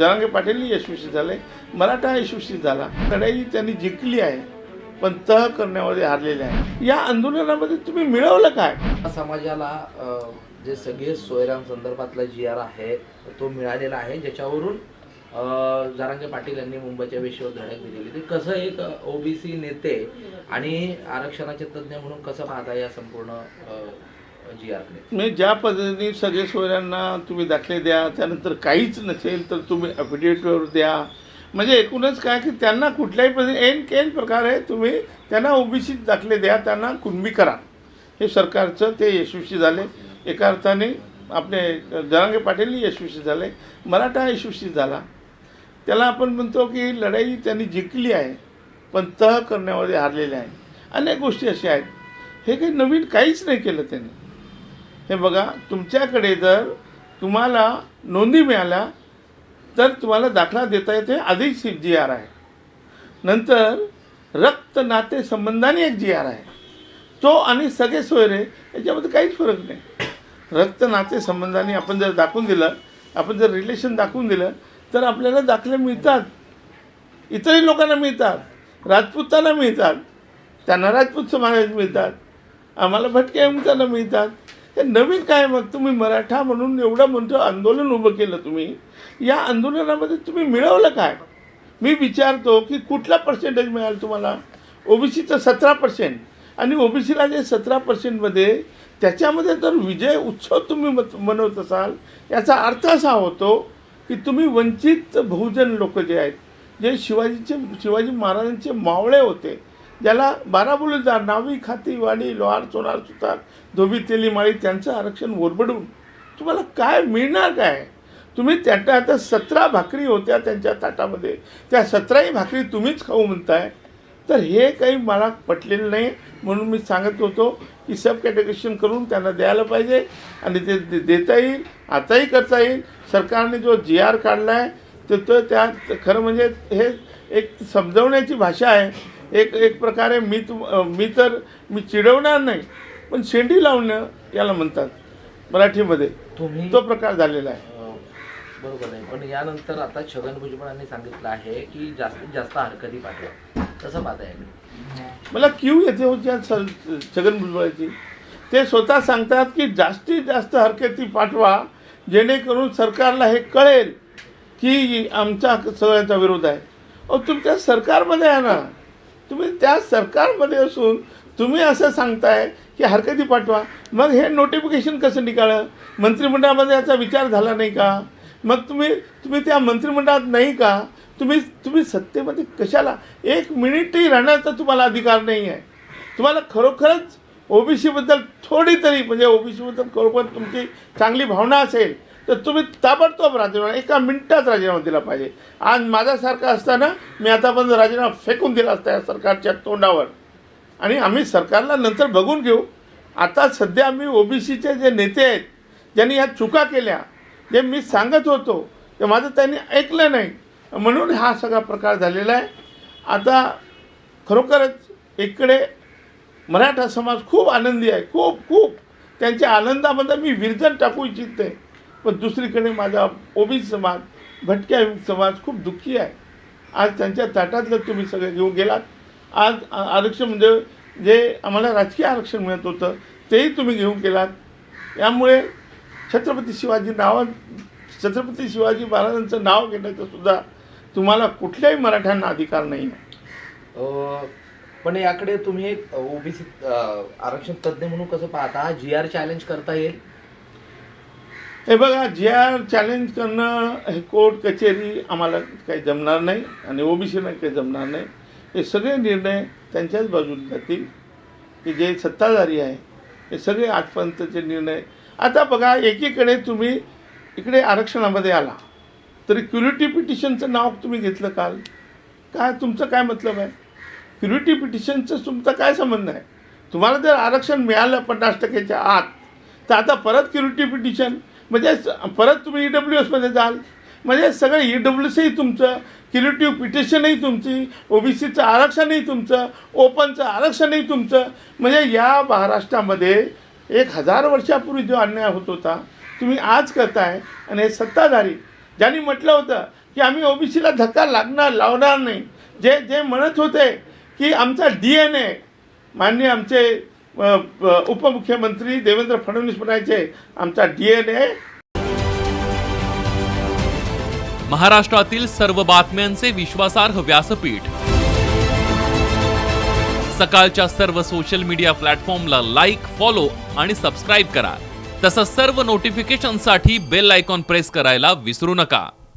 जरांगे पाटीलही यशस्वी झाले. मराठा यशस्वी झाला. लढाई त्यांनी जिंकली आहे पण तह करण्यामध्ये हारलेले आहे. या आंदोलनामध्ये तुम्ही मिळवलं काय? समाजाला जे सगळे सोयराम संदर्भातला जी आर आहे तो मिळालेला आहे. ज्याच्यावरून जारांगे पाटील यांनी मुंबईच्या विषयावर धडक दिलेली. ते कसं एक ओबीसी नेते आणि आरक्षणाचे तज्ज्ञ म्हणून कसं पाहता या संपूर्ण जी म्हणजे ज्या पद्धतीने सगळे सोयऱ्यांना तुम्ही दाखले द्या त्यानंतर काहीच नसेल तर तुम्ही अफिडेविटवर द्या. म्हणजे एकूणच काय की त्यांना कुठल्याही पद्धती एन केन प्रकारे तुम्ही त्यांना ओबीसीत दाखले द्या त्यांना कुणबी करा. हे सरकारचं ते यशस्वी झाले. एका अर्थाने आपले जरांगे पाटील यशस्वी झाले. मराठा यशस्वी झाला. त्याला आपण म्हणतो की लढाई त्यांनी जिंकली आहे पण तह करण्यामध्ये हारलेले आहे. अनेक गोष्टी अशा आहेत. हे काही नवीन काहीच नाही केलं त्यांनी. हे बघा तुमच्याकडे जर तुम्हाला नोंदी मिळाल्या तर तुम्हाला दाखला देता येते आधीच जी आर आहे. नंतर रक्त नाते संबंधाने एक जी आर आहे. तो आणि सगळे सोयरे याच्यामध्ये काहीच फरक नाही. रक्त नाते संबंधाने आपण जर दाखवून दिलं आपण जर रिलेशन दाखवून दिलं तर आपल्याला दाखले मिळतात. इतरही लोकांना मिळतात. राजपूतांना मिळतात. त्यांना राजपूत समाजात मिळतात. आम्हाला भटक्या मिळताना मिळतात. हे नवीन काय मग? तुम्ही मराठा म्हणून एवढं म्हणतो आंदोलन उभं केलं तुम्ही. या आंदोलनामध्ये तुम्ही मिळवलं काय? मी विचारतो की कुठला पर्सेंटेज मिळाल तुम्हाला? ओबीसीचं सतरा पर्सेंट आणि ओबीसीला जे सतरा पर्सेंटमध्ये त्याच्यामध्ये जर विजय उत्सव तुम्ही मत- मनवत असाल याचा अर्थ असा होतो की तुम्ही वंचित बहुजन लोक जे आहेत जे शिवाजीचे शिवाजी महाराजांचे मावळे होते ज्याला बाराबोलीदार नावी खाती वाडी लोहार चोरार सुतार धोबी तेली माळी त्यांचं आरक्षण ओरबडून तुम्हाला काय मिळणार काय? तुम्ही त्याच्या आता सतरा भाकरी होत्या त्यांच्या ताटामध्ये. त्या सतराही भाकरी तुम्हीच खाऊ म्हणताय. तर हे काही मला पटलेलं नाही. म्हणून मी सांगत होतो की सब कॅटेगरेशन करून त्यांना द्यायला पाहिजे आणि ते दे- देता येईल आताही करता येईल. सरकारने जो जी आर काढला आहे तर तो त्या खरं म्हणजे हे एक समजवण्याची भाषा आहे. एक एक प्रकारे मी मी तर मी चिडवणार नाही पण शेंडी लावणं याला म्हणतात मराठीमध्ये. तो प्रकार झालेला आहे. बरोबर आहे. पण यानंतर आता छगन भुजबळांनी सांगितलं आहे की जास्तीत जास्त हरकती पाठवा. कसं पाहता येईल मला क्यू येते होती आज स- छगन भुजबळाची. ते स्वतः सांगतात की जास्तीत जास्त हरकती पाठवा जेणेकरून सरकारला हे कळेल की आमचा सगळ्यांचा विरोध आहे. अहो तुमच्या सरकारमध्ये आहे ना. तुम्ही त्या सरकारमध्ये असून तुम्ही असं सांगताय की हरकती पाठवा. मग हे नोटिफिकेशन कसं निघालं मंत्रिमंडळामध्ये याचा विचार झाला नाही का? मग तुम्ही तुम्ही त्या मंत्रिमंडळात नाही का? तुम्ही तुम्ही सत्तेमध्ये कशाला? एक मिनिटही राहण्याचा तुम्हाला अधिकार नाही आहे. तुम्हाला खरोखरच ओबीसीबद्दल थोडी तरी म्हणजे ओबीसीबद्दल खरोखर तुमची चांगली भावना असेल तर तुम्ही ताबडतोब राजीनामा एका मिनिटात राजीनामा दिला पाहिजे. आज माझ्यासारखा असताना मी आतापर्यंत राजीनामा फेकून दिला असता या सरकारच्या तोंडावर. आणि आम्ही सरकारला नंतर बघून घेऊ. आता सध्या आम्ही ओबीसीचे जे नेते आहेत ज्यांनी ह्या चुका केल्या जे मी सांगत होतो ते माझं त्यांनी ऐकलं नाही. म्हणून हा सगळा प्रकार झालेला आहे. आता खरोखरच इकडे मराठा समाज खूप आनंदी आहे. खूप खूप. त्यांच्या आनंदामध्ये मी विरजन टाकू इच्छिते. पण दुसरीकडे माझा ओबीसी समाज भटक्या समाज खूप दुःखी आहे. आज त्यांच्या ताटातलं तुम्ही सगळे घेऊन गेलात. आज आरक्षण म्हणजे जे आम्हाला राजकीय आरक्षण मिळत होतं तेही तुम्ही घेऊन गेलात. यामुळे छत्रपती शिवाजी नावा छत्रपती शिवाजी महाराजांचं नाव घेण्याचं सुद्धा तुम्हाला कुठल्याही मराठ्यांना अधिकार नाही आहे. पण याकडे तुम्ही एक ओबीसी आरक्षण तज्ज्ञ म्हणून कसं पाहता? जी आर चॅलेंज करता येईल? हे बघा जे आर चॅलेंज करणं हे कोर्ट कचेरी आम्हाला काही जमणार नाही आणि ओबीसीना काही जमणार नाही. हे सगळे निर्णय त्यांच्याच बाजूला जातील. की जे सत्ताधारी आहे हे सगळे आजपर्यंतचे निर्णय. आता बघा एकीकडे तुम्ही इकडे आरक्षणामध्ये आला तरी क्युरिटी पिटिशनचं नाव तुम्ही घेतलं काल. काय तुमचं काय मतलब आहे? क्युरिटी पिटिशनचं तुमचा काय संबंध आहे? तुम्हाला जर आरक्षण मिळालं पन्नास टक्क्याच्या आत तर आता परत क्युरिटी पिटिशन? म्हणजे परत तुम्ही ई डब्ल्यू एसमध्ये जाल. म्हणजे सगळं ई डब्ल्यू सीही तुमचं क्युरिटिव्ह पिटिशनही तुमची ओबीसीचं आरक्षणही तुमचं ओपनचं आरक्षणही तुमचं. म्हणजे या महाराष्ट्रामध्ये एक हजार वर्षापूर्वी जो अन्याय होत होता तुम्ही आज करताय आणि हे सत्ताधारी ज्यांनी म्हटलं होतं की आम्ही ओबीसीला धक्का लागणार लावणार नाही. जे जे म्हणत होते की आमचा डी एन ए माननीय आमचे उपमुख्यमंत्री देवेंद्र फडणवीस म्हणायचे आमचा डी एन ए महाराष्ट्रातील सर्व बातम्यांचे विश्वासार्ह व्यासपीठ. सकाळच्या सर्व सोशल मीडिया प्लॅटफॉर्मला लाईक फॉलो आणि सबस्क्राईब करा. तसंच सर्व नोटिफिकेशनसाठी बेल आयकॉन प्रेस करायला विसरू नका.